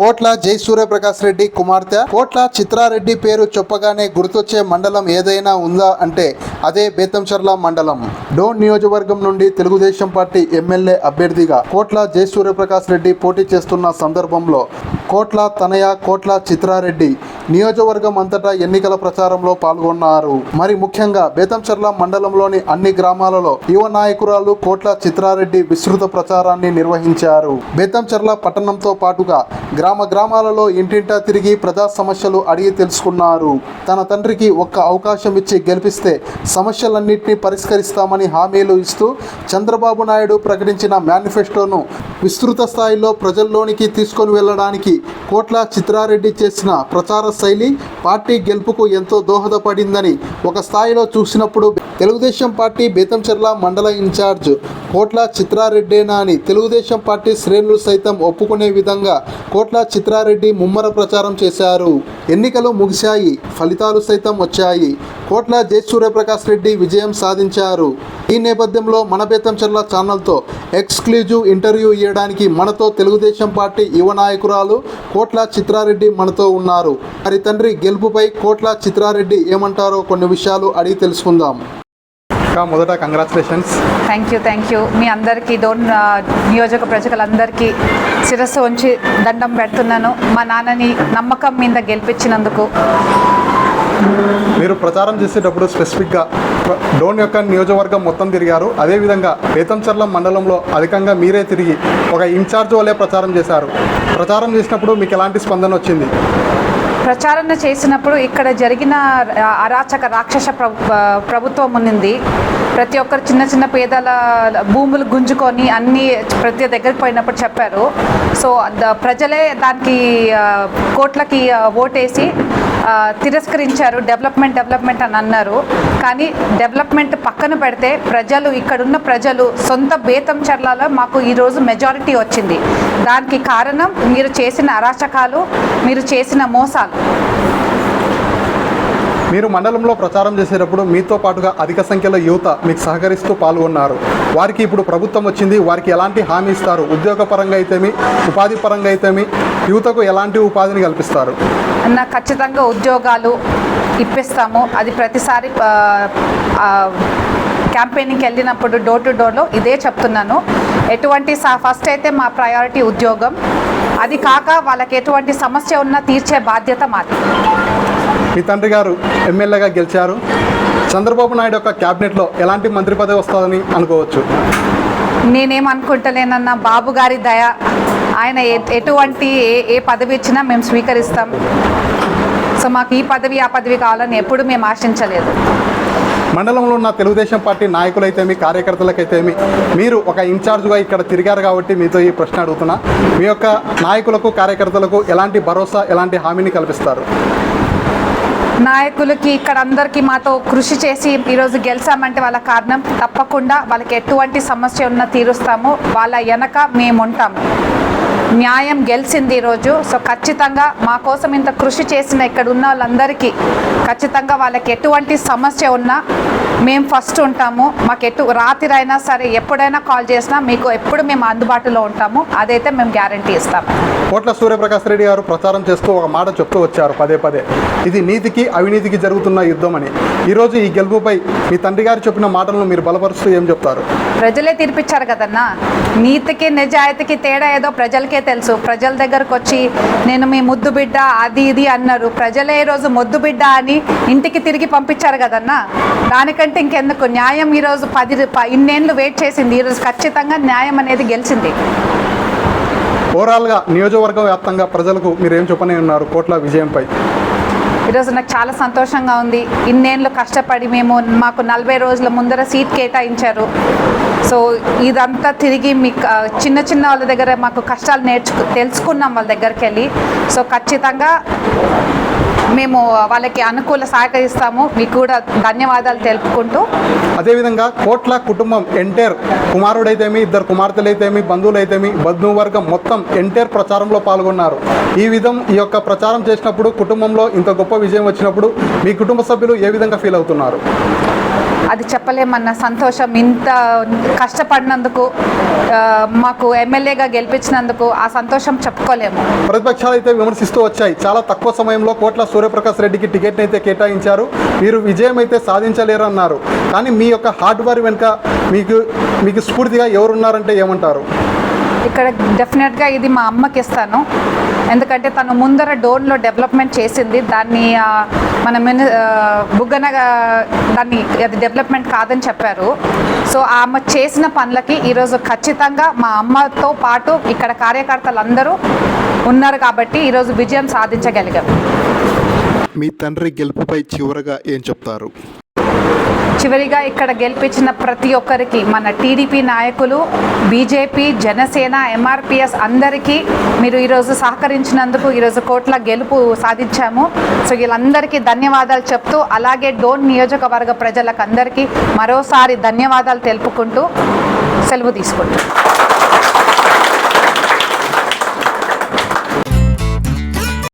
కోట్ల జై సూర్యప్రకాష్ రెడ్డి కుమార్తె. కోట్ల చిత్రారెడ్డి పేరు చెప్పగానే గుర్తొచ్చే మండలం ఏదైనా ఉందా అంటే అదే బేతంచర్ల మండలం. డోన్ నియోజకవర్గం నుండి తెలుగుదేశం పార్టీ ఎమ్మెల్యే అభ్యర్థిగా కోట్ల జై సూర్యప్రకాష్ రెడ్డి పోటీ చేస్తున్న సందర్భంలో కోట్ల తనయ కోట్ల చిత్రారెడ్డి నియోజకవర్గం అంతటా ఎన్నికల ప్రచారంలో పాల్గొన్నారు. మరి ముఖ్యంగా బేతంచెర్ల మండలంలోని అన్ని గ్రామాలలో యువ నాయకురాలు కోట్ల చిత్రారెడ్డి విస్తృత ప్రచారాన్ని నిర్వహించారు. బేతంచెర్ల పట్టణంతో పాటుగా గ్రామ గ్రామాలలో ఇంటింటా తిరిగి ప్రజా సమస్యలు అడిగి తెలుసుకున్నారు. తన తండ్రికి ఒక్క అవకాశం ఇచ్చి గెలిపిస్తే సమస్యలన్నింటినీ పరిష్కరిస్తామని హామీలు ఇస్తూ చంద్రబాబు నాయుడు ప్రకటించిన మేనిఫెస్టోను విస్తృత స్థాయిలో ప్రజల్లోనికి తీసుకొని వెళ్ళడానికి కోట్ల చిత్రారెడ్డి చేసిన ప్రచార శైలి పార్టీ గెలుపుకు ఎంతో దోహదపడిందని ఒక స్థాయిలో చూసినప్పుడు తెలుగుదేశం పార్టీ బేతంచెర్ల మండల ఇన్ఛార్జ్ కోట్ల చిత్రారెడ్డేనా అని తెలుగుదేశం పార్టీ శ్రేణులు సైతం ఒప్పుకునే విధంగా కోట్ల చిత్రారెడ్డి ముమ్మర ప్రచారం చేశారు. ఎన్నికలు ముగిశాయి. ఫలితాలు సైతం వచ్చాయి. కోట్ల జయ సూర్యప్రకాష్ రెడ్డి విజయం సాధించారు. ఈ నేపథ్యంలో మన బేతంచెర్ల ఛానల్తో ఎక్స్క్లూజివ్ ఇంటర్వ్యూ ఇవ్వడానికి మనతో తెలుగుదేశం పార్టీ యువ నాయకురాలు కోట్ల చిత్రారెడ్డి మనతో ఉన్నారు. మరి తండ్రి గెలుపుపై కోట్ల చిత్రారెడ్డి ఏమంటారో కొన్ని విషయాలు అడిగి తెలుసుకుందాం. మొదట congratulations. Thank you thank you. మీ అందరికీ డోన్ నియోజక ప్రజలందరికీ శిరస్సు ఉంచి దండం పెడుతున్నాను. మా నాన్నని నమ్మకం మీద గెలిపించినందుకు మీరు ప్రచారం చేసేటప్పుడు స్పెసిఫిక్గా డోన్ యొక్క నియోజకవర్గం మొత్తం తిరిగారు. అదేవిధంగా వేతంచర్ల మండలంలో అధికంగా మీరే తిరిగి ఒక ఇన్ఛార్జ్ వలె ప్రచారం చేశారు. ప్రచారం చేసినప్పుడు మీకు ఎలాంటి స్పందన వచ్చింది? ప్రచారణ చేసినప్పుడు ఇక్కడ జరిగిన అరాచక రాక్షస ప్రభు ప్రభుత్వం ఉన్నింది. ప్రతి ఒక్కరు చిన్న చిన్న పేదల భూములు గుంజుకొని అన్ని ప్రతి దగ్గరికి పోయినప్పుడు చెప్పారు. సో ప్రజలే దానికి కోట్లకి ఓటేసి తిరస్కరించారు. డెవలప్మెంట్ డెవలప్మెంట్ అని అన్నారు. కానీ డెవలప్మెంట్ పక్కన పెడితే ప్రజలు ఇక్కడున్న ప్రజలు సొంత బేతం చర్లలో మాకు ఈరోజు మెజారిటీ వచ్చింది. దానికి కారణం మీరు చేసిన అరాచకాలు మీరు చేసిన మోసాలు. మీరు మండలంలో ప్రచారం చేసేటప్పుడు మీతో పాటుగా అధిక సంఖ్యలో యువత మీకు సహకరిస్తూ పాల్గొన్నారు. వారికి ఇప్పుడు ప్రభుత్వం వచ్చింది వారికి ఎలాంటి హామీ ఇస్తారు? ఉద్యోగ పరంగా అయితేమి ఉపాధి పరంగా అయితేమి యువతకు ఎలాంటి ఉపాధిని కల్పిస్తారు? అన్న ఖచ్చితంగా ఉద్యోగాలు ఇప్పిస్తాము. అది ప్రతిసారి క్యాంపెయినింగ్కి వెళ్ళినప్పుడు డోర్ టు డోర్లో ఇదే చెప్తున్నాను. ఎటువంటి సా- ఫస్ట్ అయితే మా ప్రయారిటీ ఉద్యోగం. అది కాక వాళ్ళకి ఎటువంటి సమస్య ఉన్నా తీర్చే బాధ్యత మాది. మీ తండ్రి గారు ఎమ్మెల్యేగా గెలిచారు. చంద్రబాబు నాయుడు యొక్క క్యాబినెట్లో ఎలాంటి మంత్రి పదవి వస్తుందని అనుకోవచ్చు? నేనేమనుకుంటలేనన్న బాబు గారి దయ ఆయన ఎటువంటి ఏ ఏ పదవి ఇచ్చినా మేము స్వీకరిస్తాం. సో మాకు ఈ పదవి ఆ పదవి కావాలని ఎప్పుడు మేము ఆశించలేదు. మండలంలో ఉన్న తెలుగుదేశం పార్టీ నాయకులైతేమి కార్యకర్తలకైతేమి మీరు ఒక ఇన్ఛార్జ్గా ఇక్కడ తిరిగారు కాబట్టి మీతో ఈ ప్రశ్న అడుగుతున్నా. మీ యొక్క నాయకులకు కార్యకర్తలకు ఎలాంటి భరోసా ఎలాంటి హామీని కల్పిస్తారు? నాయకులకి ఇక్కడ అందరికీ మాతో కృషి చేసి ఈరోజు గెలిచామంటే వాళ్ళ కారణం. తప్పకుండా వాళ్ళకి ఎటువంటి సమస్య ఉన్నా తీరుస్తాము. వాళ్ళ వెనక మేము ఉంటాము న్యాయం గెలిచింది ఈరోజు. సో ఖచ్చితంగా మా కోసం ఇంత కృషి చేసిన ఇక్కడ ఉన్న వాళ్ళందరికీ ఖచ్చితంగా వాళ్ళకి ఎటువంటి సమస్య ఉన్నా మేము ఫస్ట్ ఉంటాము. మాకు ఎటు రాత్రి అయినా సరే ఎప్పుడైనా కాల్ చేసినా మీకు ఎప్పుడు మేము అందుబాటులో ఉంటాము. అదైతే మేము గ్యారంటీ ఇస్తాము కోట్ల సూర్యప్రకాష్ రెడ్డి గారు ప్రచారం చేస్తూ ఒక మాట చెప్తూ వచ్చారు పదే పదే. ఇది నీతికి అవినీతికి జరుగుతున్న యుద్ధం అని ఈరోజు ఈ గెలుపుపై మీ తండ్రి గారు చెప్పిన మాటలను మీరు బలపరుస్తూ ఏం చెప్తారు? ప్రజలే తీర్పిచ్చారు కదన్నా. నీతికి నిజాయితీకి తేడా ఏదో ప్రజలకే తెలుసు. ప్రజల దగ్గరకు వచ్చి నేను మీ ముద్దు బిడ్డ అది ఇది అన్నారు. ప్రజలే ఈ రోజు ముద్దు బిడ్డ అని ఇంటికి తిరిగి పంపించారు కదన్నా. దానికంటే ఇంకెందుకు? న్యాయం ఈరోజు పది ఇన్నేళ్ళు వెయిట్ చేసింది. ఈరోజు ఖచ్చితంగా న్యాయం అనేది గెలిచింది. ఓవరాల్గా నియోజకవర్గ వ్యాప్తంగా ప్రజలకు మీరు ఏం చెప్పనే ఉన్నారు? కోట్ల విజయంపై. ఈరోజు నాకు చాలా సంతోషంగా ఉంది. ఇన్నేళ్ళు కష్టపడి మేము మాకు నలభై రోజుల ముందర సీట్ కేటాయించారు. సో ఇదంతా తిరిగి మీకు చిన్న చిన్న వాళ్ళ దగ్గర మాకు కష్టాలు నేర్చుకు తెలుసుకున్నాం వాళ్ళ దగ్గరికి వెళ్ళి. సో ఖచ్చితంగా మేము వాళ్ళకి అనుకూల సహకరిస్తాము. మీకు కూడా ధన్యవాదాలు తెలుపుకుంటూ. అదేవిధంగా కోట్ల కుటుంబం ఎంటైర్ కుమారుడైతేమి ఇద్దరు కుమార్తెలైతేమి బంధువులైతేమి బంధువు వర్గం మొత్తం ఎంటైర్ ప్రచారంలో పాల్గొన్నారు. ఈ విధం ఈ యొక్క ప్రచారం చేసినప్పుడు కుటుంబంలో ఇంత గొప్ప విజయం వచ్చినప్పుడు మీ కుటుంబ సభ్యులు ఏ విధంగా ఫీల్ అవుతున్నారు? అది చెప్పలేమన్న సంతోషం ఇంత కష్టపడినందుకు మాకు ఎమ్మెల్యేగా గెలిపించినందుకు ఆ సంతోషం చెప్పుకోలేము. ప్రతిపక్షాలు అయితే విమర్శిస్తూ వచ్చాయి. చాలా తక్కువ సమయంలో కోట్ల సూర్యప్రకాష్ రెడ్డికి టికెట్ని అయితే కేటాయించారు. మీరు విజయం అయితే సాధించలేరు అన్నారు కానీ మీ యొక్క హార్డ్ వర్క్ వెనుక మీకు మీకు స్ఫూర్తిగా ఎవరున్నారంటే ఏమంటారు? ఇక్కడ డెఫినెట్గా ఇది మా అమ్మకి ఇస్తాను ఎందుకంటే తను ముందర డోన్లో డెవలప్మెంట్ చేసింది. దాన్ని మన మిని బుగ్గనగా దాన్ని అది డెవలప్మెంట్ కాదని చెప్పారు. సో ఆమె చేసిన పనులకి ఈరోజు ఖచ్చితంగా మా అమ్మతో పాటు ఇక్కడ కార్యకర్తలు అందరూ ఉన్నారు కాబట్టి ఈరోజు విజయం సాధించగలిగాం. మీ తండ్రి గెలుపుపై చివరగా ఏం చెప్తారు? చివరిగా ఇక్కడ గెలిపించిన ప్రతి ఒక్కరికి మన టీడీపీ నాయకులు బీజేపీ జనసేన ఎంఆర్పిఎస్ అందరికీ మీరు ఈరోజు సహకరించినందుకు ఈరోజు కోట్ల గెలుపు సాధించాము. సో వీళ్ళందరికీ ధన్యవాదాలు చెప్తూ అలాగే డోన్ నియోజకవర్గ ప్రజలకు అందరికీ మరోసారి ధన్యవాదాలు తెలుపుకుంటూ సెలవు తీసుకుంటాం